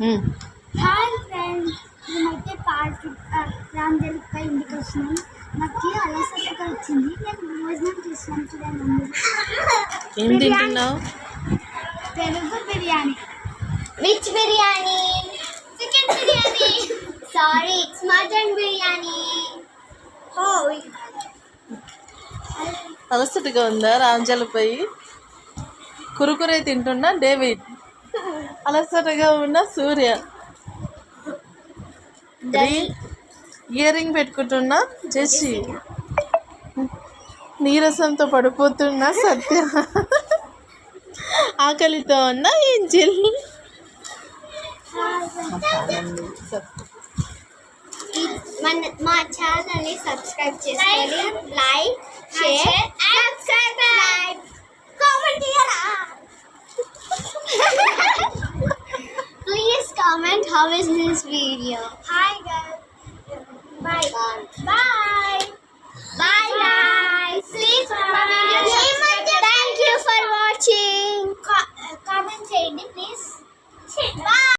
Hi friend మేమైతే park రామదేవిపై ఇంటికి వచ్చినాం. నాకు అలసటగా వచ్చింది. నేను భోజనం చేసినాం చూడండి. ఏం తింటున్నావు? పెరుగు biryani. Which biryani. Chicken biryani. Sorry it's mutton biryani. ఓ అలసటగా ఉందా రాంజలపై కురుకురే తింటున్నా డేవిడ్. అలసటగా ఉన్న సూర్య. ఇయర్ రింగ్ పెట్టుకుంటున్నా జెస్సి. నీరసంతో పడిపోతున్న సత్య. ఆకలితో ఉన్న ఏంజిల్. మన మా ఛానల్ని సబ్స్క్రైబ్ చేసుకోండి. Like share how is this video? Hi guys. Bye. Bye.